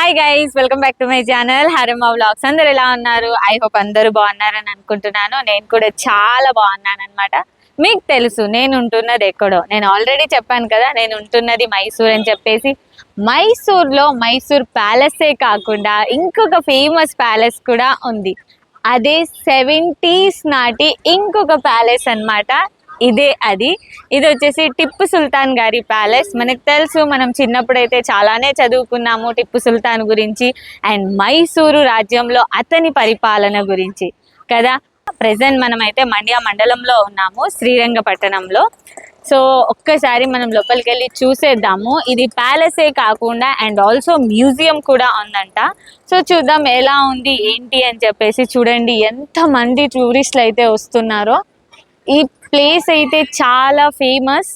Hi guys welcome back to my channel Harima vlogs అందరు ఎలా ఉన్నారు? ఐ హోప్ అందరూ బాగున్నారని అనుకుంటున్నాను. నేను కూడా చాలా బాగున్నాను అనమాట మీకు తెలుసు నేను ఉంటున్నది ఎక్కడో. నేను ఆల్రెడీ చెప్పాను కదా నేను ఉంటున్నది మైసూర్ అని చెప్పేసి. మైసూర్లో మైసూర్ ప్యాలెసే కాకుండా ఇంకొక ఫేమస్ ప్యాలెస్ కూడా ఉంది. అదే సెవెంటీస్ నాటి ఇంకొక ప్యాలెస్ అన్నమాట. ఇదే అది. ఇది వచ్చేసి టిప్పు సుల్తాన్ గారి ప్యాలెస్. మనకు తెలుసు మనం చిన్నప్పుడైతే చాలానే చదువుకున్నాము టిప్పు సుల్తాన్ గురించి అండ్ మైసూరు రాజ్యంలో అతని పరిపాలన గురించి కదా? ప్రజెంట్ మనమైతే మండ్యా మండ్య మండలంలో ఉన్నాము శ్రీరంగపట్టణంలో. సో ఒక్కసారి మనం లోపలికి వెళ్ళి చూసేద్దాము. ఇది ప్యాలెసే కాకుండా అండ్ ఆల్సో మ్యూజియం కూడా ఉందంట. సో చూద్దాం ఎలా ఉంది ఏంటి అని చెప్పేసి చూడండి. ఎంతమంది టూరిస్టులు అయితే వస్తున్నారో. ఈ ప్లేస్ అయితే చాలా ఫేమస్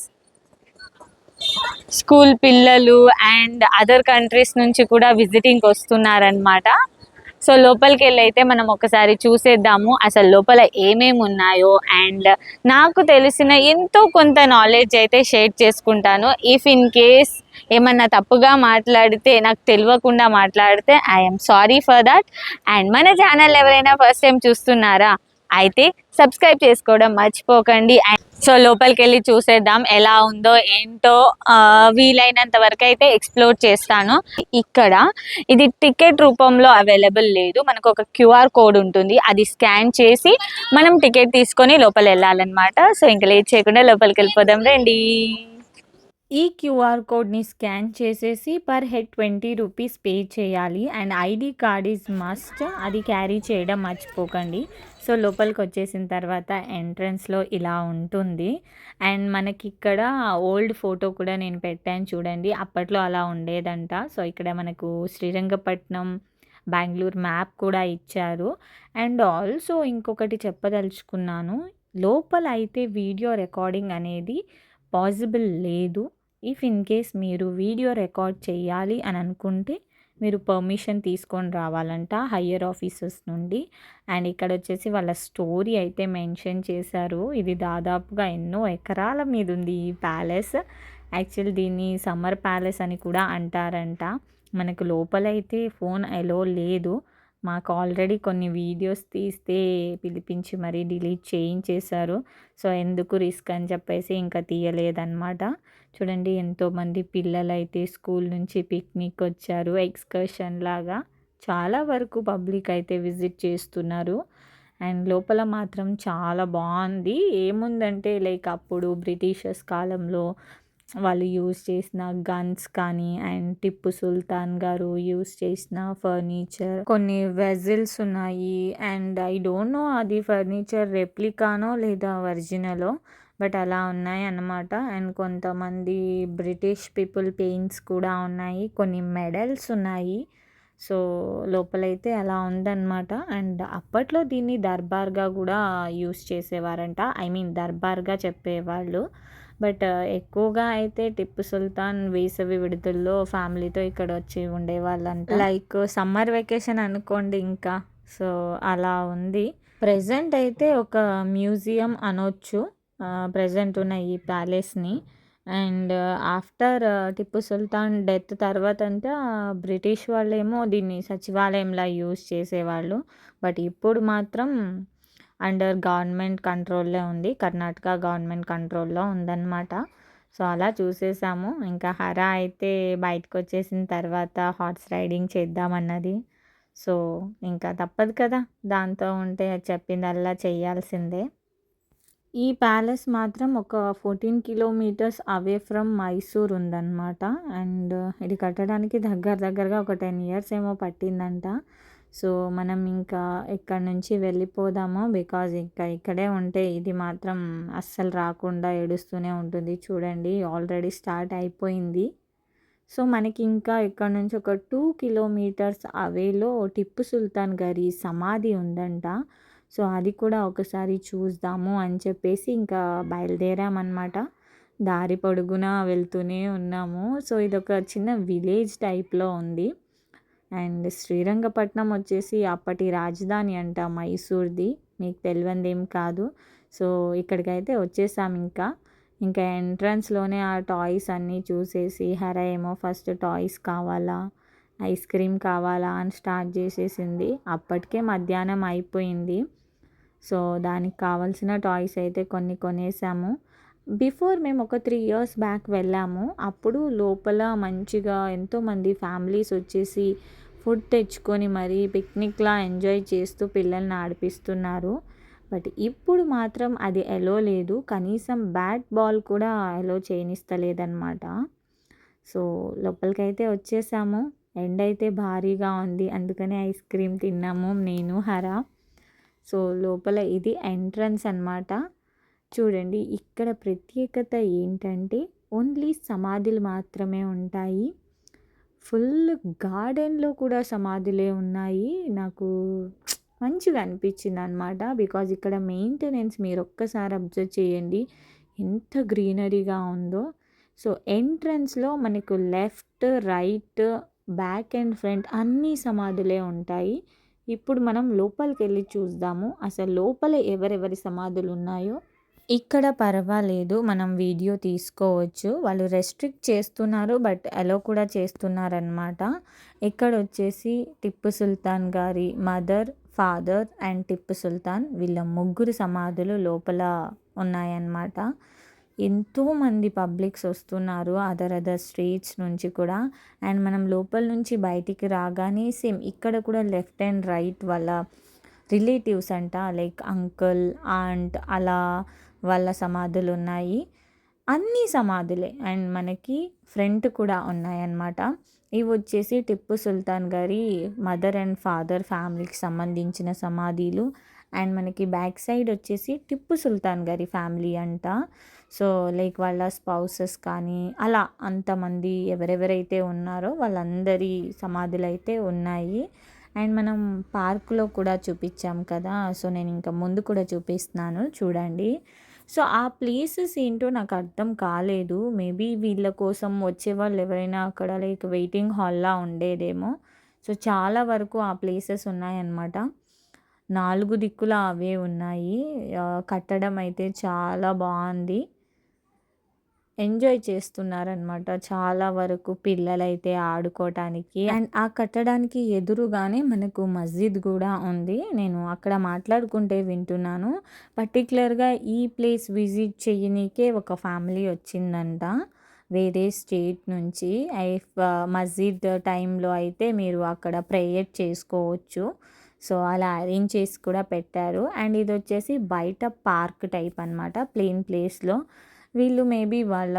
స్కూల్ పిల్లలు అండ్ అదర్ కంట్రీస్ నుంచి కూడా విజిటింగ్కి వస్తున్నారనమాట సో లోపలికి వెళ్ళి అయితే మనం ఒకసారి చూసేద్దాము. అసలు లోపల ఏమేమి ఉన్నాయో అండ్ నాకు తెలిసిన ఎంతో కొంత నాలెడ్జ్ అయితే షేర్ చేసుకుంటాను. ఇఫ్ ఇన్ కేస్ ఏమన్నా తప్పుగా మాట్లాడితే నాకు తెలియకుండా మాట్లాడితే I'm sorry for that and మన ఛానల్ ఎవరైనా ఫస్ట్ టైం చూస్తున్నారా? అయితే సబ్స్క్రైబ్ చేసుకోవడం మర్చిపోకండి. సో లోపలికి వెళ్ళి చూసేద్దాం ఎలా ఉందో ఏంటో వీలైనంత వరకు అయితే ఎక్స్ప్లోర్ చేస్తాను. ఇక్కడ ఇది టికెట్ రూపంలో అవైలబుల్ లేదు. మనకు ఒక క్యూఆర్ కోడ్ ఉంటుంది. అది స్కాన్ చేసి మనం టికెట్ తీసుకొని లోపల వెళ్ళాలన్నమాట. సో ఇంకా లేట్ చేయకుండా లోపలికి వెళ్ళిపోదాం. రండి. ఈ క్యూఆర్ కోడ్ని స్కాన్ చేసేసి per head twenty rupees pay చేయాలి. And ID card is must. అది క్యారీ చేయడం మర్చిపోకండి. సో లోపలికి వచ్చేసిన తర్వాత ఎంట్రన్స్లో ఇలా ఉంటుంది. అండ్ మనకి ఇక్కడ ఓల్డ్ ఫోటో కూడా నేను పెట్టాను చూడండి. అప్పట్లో అలా ఉండేదంట. సో ఇక్కడ మనకు శ్రీరంగపట్నం బెంగళూరు మ్యాప్ కూడా ఇచ్చారు. అండ్ ఆల్సో ఇంకొకటి చెప్పదలుచుకున్నాను. లోపల అయితే వీడియో రికార్డింగ్ అనేది పాసిబుల్ లేదు. ఇఫ్ ఇన్ కేస్ మీరు వీడియో రికార్డ్ చేయాలి అని అనుకుంటే మీరు పర్మిషన్ తీసుకొని రావాలంట హయ్యర్ ఆఫీసర్స్ నుండి. అండ్ ఇక్కడ వచ్చేసి వాళ్ళ స్టోరీ అయితే మెన్షన్ చేశారు. ఇది దాదాపుగా ఎన్నో ఎకరాల మీద ఉంది ఈ ప్యాలెస్. యాక్చువల్ దీన్ని సమ్మర్ ప్యాలెస్ అని కూడా అంటారంట. మనకు లోపలైతే ఫోన్ ఎలో లేదు. మాకు ఆల్రెడీ కొన్ని వీడియోస్ తీస్తే పిలిపించి మరీ డిలీట్ చేయించేశారు. సో ఎందుకు రిస్క్ అని చెప్పేసి ఇంకా తీయలేదన్నమాట. చూడండి ఎంతోమంది పిల్లలు అయితే స్కూల్ నుంచి పిక్నిక్ వచ్చారు ఎక్స్కర్షన్ లాగా. చాలా వరకు పబ్లిక్ అయితే విజిట్ చేస్తున్నారు. అండ్ లోపల మాత్రం చాలా బాగుంది. ఏముందంటే లైక్ అప్పుడు బ్రిటిషర్స్ కాలంలో వాళ్ళు యూజ్ చేసిన గన్స్ కానీ అండ్ టిప్పు సుల్తాన్ గారు యూజ్ చేసిన ఫర్నిచర్. కొన్ని వెజిల్స్ ఉన్నాయి అండ్ ఐ డోంట్ నో అది ఫర్నిచర్ రెప్లికానో లేదా ఒరిజినలో బట్ అలా ఉన్నాయి అన్నమాట. అండ్ కొంతమంది బ్రిటిష్ పీపుల్ పెయింట్స్ కూడా ఉన్నాయి కొన్ని మెడల్స్ ఉన్నాయి. సో లోపలైతే అలా ఉందన్నమాట. అండ్ అప్పట్లో దీన్ని దర్బార్గా కూడా యూస్ చేసేవారంట. ఐ మీన్ దర్బార్గా చెప్పేవాళ్ళు. బట్ ఎక్కువగా అయితే టిప్పు సుల్తాన్ వేసవి విడుదల్లో ఫ్యామిలీతో ఇక్కడ వచ్చి ఉండేవాళ్ళంట. లైక్ సమ్మర్ వెకేషన్ అనుకోండి ఇంకా. సో అలా ఉంది. ప్రజెంట్ అయితే ఒక మ్యూజియం అనొచ్చు ప్రజెంట్ ఉన్న ఈ ప్యాలెస్ని. And after Tipu Sultan death తర్వాత అంతా బ్రిటిష్ వాళ్ళేమో దీన్ని సచివాలయంలా యూజ్ చేసేవాళ్ళు. బట్ ఇప్పుడు మాత్రం అండర్ గవర్నమెంట్ కంట్రోల్లో ఉంది. కర్ణాటక గవర్నమెంట్ కంట్రోల్లో ఉందన్నమాట. సో అలా చూసేసాము. ఇంకా హరా అయితే బయటకు వచ్చేసిన తర్వాత హార్స్ రైడింగ్ చేద్దామన్నది. సో ఇంకా తప్పదు కదా. దాంతో ఉంటే చెప్పిందల్లా చేయాల్సిందే. ఈ ప్యాలెస్ మాత్రం ఒక fourteen kilometres away from Mysore ఉందన్నమాట. అండ్ ఇది కట్టడానికి దగ్గర దగ్గరగా ఒక టెన్ ఇయర్స్ ఏమో పట్టిందంట. సో మనం ఇంకా ఇక్కడ నుంచి వెళ్ళిపోదాము బికాజ్ ఇంకా ఇక్కడే ఉంటే ఇది మాత్రం అస్సలు రాకుండా ఏడుస్తూనే ఉంటుంది. చూడండి ఆల్రెడీ స్టార్ట్ అయిపోయింది. సో మనకి ఇంకా ఇక్కడ నుంచి ఒక టూ కిలోమీటర్స్ అవేలో టిప్పు సుల్తాన్ గారి సమాధి ఉందంట. సో అది కూడా ఒకసారి చూద్దాము అని చెప్పేసి ఇంకా బయలుదేరామన్నమాట. దారి పొడుగునా వెళ్తూనే ఉన్నాము. సో ఇది ఒక చిన్న విలేజ్ టైప్లో ఉంది. అండ్ శ్రీరంగపట్నం వచ్చేసి అప్పటి రాజధాని అంట మైసూర్ది. మీకు తెలియందేం ఏం కాదు. సో ఇక్కడికైతే వచ్చేసాం ఇంకా. ఇంకా ఎంట్రన్స్లోనే ఆ టాయ్స్ అన్నీ చూసేసి హర ఏమో ఫస్ట్ టాయ్స్ కావాలా? ఐస్ క్రీమ్ కావాలా? అని స్టార్ట్ చేసేసింది. అప్పటికే మధ్యాహ్నం అయిపోయింది. సో దానికి కావాల్సిన టాయ్స్ అయితే కొన్ని కొనేసాము. బిఫోర్ మేము ఒక త్రీ ఇయర్స్ బ్యాక్ వెళ్ళాము. అప్పుడు లోపల మంచిగా ఎంతోమంది ఫ్యామిలీస్ వచ్చేసి ఫుడ్ తెచ్చుకొని మరీ పిక్నిక్లా ఎంజాయ్ చేస్తూ పిల్లల్ని ఆడిపిస్తున్నారు. బట్ ఇప్పుడు మాత్రం అది ఎలో లేదు. కనీసం బ్యాట్ బాల్ కూడా ఎలో చేయనిస్తలేదన్నమాట. సో లోపలికైతే వచ్చేసాము. ఎండ్ అయితే భారీగా ఉంది. అందుకనే ఐస్ క్రీమ్ తిన్నాము నేను హరా. సో లోపల ఇది ఎంట్రన్స్ అనమాట చూడండి ఇక్కడ ప్రత్యేకత ఏంటంటే ఓన్లీ సమాధులు మాత్రమే ఉంటాయి. ఫుల్ గార్డెన్లో కూడా సమాధులే ఉన్నాయి. నాకు మంచిగా అనిపించింది అనమాట బికాజ్ ఇక్కడ మెయింటెనెన్స్ మీరు ఒక్కసారి అబ్జర్వ్ చేయండి. ఎంత గ్రీనరీగా ఉందో. సో ఎంట్రన్స్లో మనకు left right back and front అన్ని సమాధులే ఉంటాయి. ఇప్పుడు మనం లోపలికి వెళ్ళి చూద్దాము. అసలు లోపల ఎవరెవరి సమాధులు ఉన్నాయో. ఇక్కడ పర్వాలేదు మనం వీడియో తీసుకోవచ్చు. వాళ్ళు రెస్ట్రిక్ట్ చేస్తున్నారు బట్ అలో కూడా చేస్తున్నారనమాట ఇక్కడ వచ్చేసి టిప్పు సుల్తాన్ గారి mother father and Tipu Sultan వీళ్ళ ముగ్గురు సమాధులు లోపల ఉన్నాయన్నమాట. ఎంతోమంది పబ్లిక్స్ వస్తున్నారు అదర్ అదర్ స్ట్రీట్స్ నుంచి కూడా. అండ్ మనం లోపల నుంచి బయటికి రాగానే సేమ్ ఇక్కడ కూడా లెఫ్ట్ అండ్ రైట్ వాళ్ళ రిలేటివ్స్ అంట లైక్ అంకుల్ ఆంట్ అలా వాళ్ళ సమాధులు ఉన్నాయి అన్ని సమాధులే. అండ్ మనకి ఫ్రంట్ కూడా ఉన్నాయన్నమాట. ఇవి వచ్చేసి టిప్పు సుల్తాన్ గారి మదర్ అండ్ ఫాదర్ ఫ్యామిలీకి సంబంధించిన సమాధులు. అండ్ మనకి బ్యాక్ సైడ్ వచ్చేసి టిప్పు సుల్తాన్ గారి ఫ్యామిలీ అంట. సో లైక్ వాళ్ళ స్పౌసెస్ కానీ అలా అంతమంది ఎవరెవరైతే ఉన్నారో వాళ్ళందరి సమాధులు అయితే ఉన్నాయి. అండ్ మనం పార్కులో కూడా చూపించాం కదా. సో నేను ఇంకా ముందు కూడా చూపిస్తున్నాను. చూడండి. సో ఆ ప్లేసెస్ ఏంటో నాకు అర్థం కాలేదు. మేబీ వీళ్ళ కోసం వచ్చే వాళ్ళు ఎవరైనా అక్కడ లైక్ వెయిటింగ్ హాల్లా ఉండేదేమో. సో చాలా వరకు ఆ ప్లేసెస్ ఉన్నాయన్నమాట. నాలుగు దిక్కులు అవే ఉన్నాయి. కట్టడం అయితే చాలా బాగుంది. ఎంజాయ్ చేస్తున్నారనమాట చాలా వరకు పిల్లలైతే ఆడుకోవటానికి అండ్ ఆ కట్టడానికి ఎదురుగానే మనకు మస్జిద్ కూడా ఉంది. నేను అక్కడ మాట్లాడుకుంటే వింటున్నాను. పర్టికులర్గా ఈ ప్లేస్ విజిట్ చేయనీకే ఒక ఫ్యామిలీ వచ్చిందంట. వేరే స్టేట్ నుంచి. ఐఫ్ మస్జిద్ టైంలో అయితే మీరు అక్కడ ప్రేయర్ చేసుకోవచ్చు. సో అలా అరేంజ్ చేసి కూడా పెట్టారు. అండ్ ఇది వచ్చేసి బయట పార్క్ టైప్ అనమాట ప్లేన్ ప్లేస్లో. వీళ్ళు మేబీ వాళ్ళ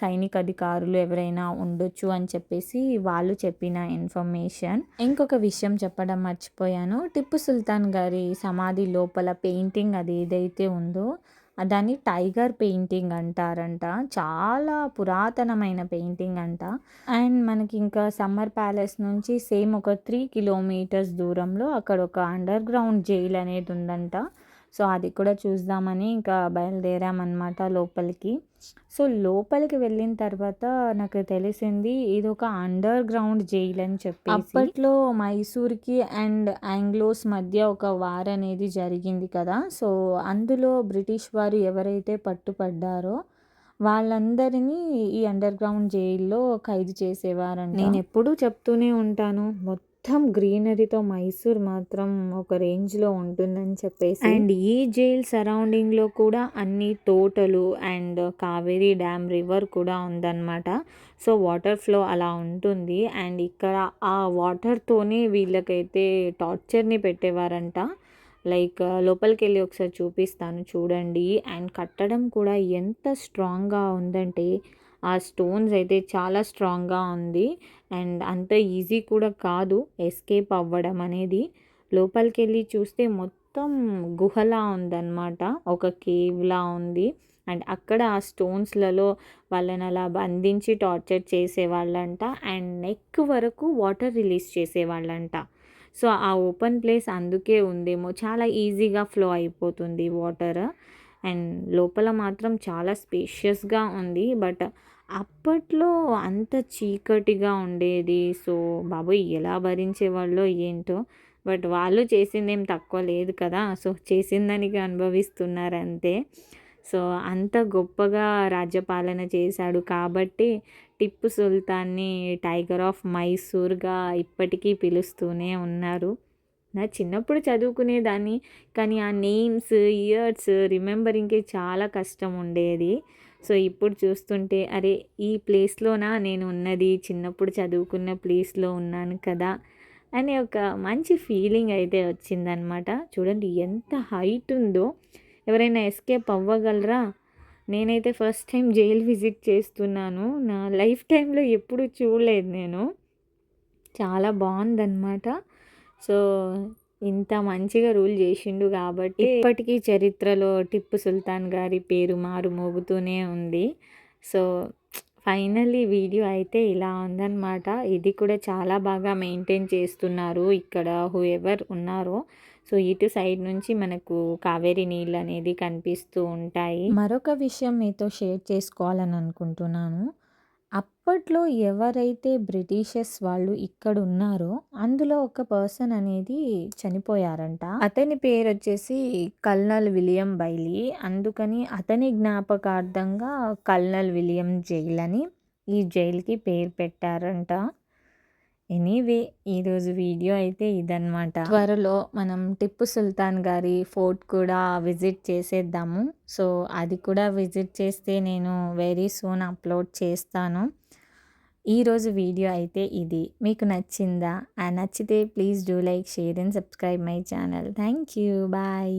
సైనిక అధికారులు ఎవరైనా ఉండొచ్చు అని చెప్పేసి వాళ్ళు చెప్పిన ఇన్ఫర్మేషన్. ఇంకొక విషయం చెప్పడం మర్చిపోయాను. టిప్పు సుల్తాన్ గారి సమాధి లోపల పెయింటింగ్ అది ఏదైతే ఉందో దాన్ని టైగర్ పెయింటింగ్ అంటారంట. చాలా పురాతనమైన పెయింటింగ్ అంట. అండ్ మనకి ఇంకా సమ్మర్ ప్యాలెస్ నుంచి సేమ్ ఒక త్రీ కిలోమీటర్స్ దూరంలో అక్కడ ఒక అండర్ గ్రౌండ్ జైల్ అనేది ఉందంట. సో అది కూడా చూద్దామని ఇంకా బయలుదేరామన్నమాట లోపలికి. సో లోపలికి వెళ్ళిన తర్వాత నాకు తెలిసింది ఇది ఒక అండర్ గ్రౌండ్ జైల్ అని చెప్పి అప్పట్లో మైసూర్కి అండ్ ఆంగ్లోస్ మధ్య ఒక వార్ అనేది జరిగింది కదా. సో అందులో బ్రిటిష్ వారు ఎవరైతే పట్టుపడ్డారో వాళ్ళందరినీ ఈ అండర్ గ్రౌండ్ జైల్లో ఖైదు చేసేవారండి నేను ఎప్పుడూ చెప్తూనే ఉంటాను. మొత్తం మొత్తం గ్రీనరీతో మైసూర్ మాత్రం ఒక రేంజ్లో ఉంటుందని చెప్పేసి అండ్ ఈ జైల్ సరౌండింగ్లో కూడా అన్ని తోటలు అండ్ కావేరీ డ్యామ్ రివర్ కూడా ఉందన్నమాట. సో వాటర్ ఫ్లో అలా ఉంటుంది. అండ్ ఇక్కడ ఆ వాటర్తోనే వీళ్ళకైతే టార్చర్ని పెట్టేవారంట. లైక్ లోపలికి వెళ్ళి ఒకసారి చూపిస్తాను చూడండి. అండ్ కట్టడం కూడా ఎంత స్ట్రాంగ్గా ఉందంటే ఆ స్టోన్స్ అయితే చాలా స్ట్రాంగ్గా ఉంది. అండ్ అంత ఈజీ కూడా కాదు ఎస్కేప్ అవ్వడం అనేది. లోపలికి వెళ్ళి చూస్తే మొత్తం గుహలా ఉందన్నమాట. ఒక కేవ్లా ఉంది. అండ్ అక్కడ ఆ స్టోన్స్లలో వాళ్ళని అలా బంధించి టార్చర్ చేసేవాళ్ళంట. అండ్ నెక్ వరకు వాటర్ రిలీజ్ చేసేవాళ్ళంట. సో ఆ ఓపెన్ ప్లేస్ అందుకే ఉందేమో. చాలా ఈజీగా ఫ్లో అయిపోతుంది వాటర్. అండ్ లోపల మాత్రం చాలా స్పేషియస్గా ఉంది. బట్ అప్పట్లో అంత చీకటిగా ఉండేది. సో బాబోయ్ ఎలా భరించేవాళ్ళో ఏంటో. బట్ వాళ్ళు చేసిందేం తక్కువ లేదు కదా. సో చేసిందానికి అనుభవిస్తున్నారు అంతే సో అంత గొప్పగా రాజ్యపాలన చేశాడు కాబట్టి టిప్పు సుల్తాన్ని టైగర్ ఆఫ్ మైసూర్గా ఇప్పటికీ పిలుస్తూనే ఉన్నారు. నా చిన్నప్పుడు చదువుకునేదాన్ని కానీ ఆ నేమ్స్ ఇయర్స్ రిమెంబరింగ్కి చాలా కష్టం ఉండేది. సో ఇప్పుడు చూస్తుంటే అరే ఈ ప్లేస్లోనా నేను ఉన్నది చిన్నప్పుడు చదువుకున్న ప్లేస్లో ఉన్నాను కదా అనే ఒక మంచి ఫీలింగ్ అయితే వచ్చిందనమాట చూడండి ఎంత హైట్ ఉందో. ఎవరైనా ఎస్కేప్ అవ్వగలరా? నేనైతే ఫస్ట్ టైం జైలు విజిట్ చేస్తున్నాను. నా లైఫ్ టైంలో ఎప్పుడు చూడలేదు నేను. చాలా బాగుందన్నమాట. సో ఇంత మంచిగా రూల్ చేసిండు కాబట్టి ఇప్పటికీ చరిత్రలో టిప్పు సుల్తాన్ గారి పేరు మారు మోగుతూనే ఉంది. సో ఫైనల్లీ వీడియో అయితే ఇలా ఉందన్నమాట. ఇది కూడా చాలా బాగా మెయింటైన్ చేస్తున్నారు ఇక్కడ హూ ఎవర్ ఉన్నారో. సో ఇటు సైడ్ నుంచి మనకు కావేరి నీళ్ళు అనేది కనిపిస్తూ ఉంటాయి. మరొక విషయం మీతో షేర్ చేసుకోవాలని అనుకుంటున్నాను. అప్పట్లో ఎవరైతే బ్రిటిషర్స్ వాళ్ళు ఇక్కడ ఉన్నారో అందులో ఒక పర్సన్ అనేది చనిపోయారంట. అతని పేరు వచ్చేసి కల్నల్ విలియం బైలీ. అందుకని అతని జ్ఞాపకార్థంగా కల్నల్ విలియం జైల్ అని ఈ జైలుకి పేరు పెట్టారంట. ఎనీవే ఈరోజు వీడియో అయితే ఇదన్నమాట. త్వరలో మనం టిప్పు సుల్తాన్ గారి ఫోర్ట్ కూడా విజిట్ చేసేద్దాము. సో అది కూడా విజిట్ చేస్తే నేను వెరీ సూన్ అప్లోడ్ చేస్తాను. ఈరోజు వీడియో అయితే ఇది. మీకు నచ్చిందా? నచ్చితే please do like share and subscribe my channel. Thank you. Bye.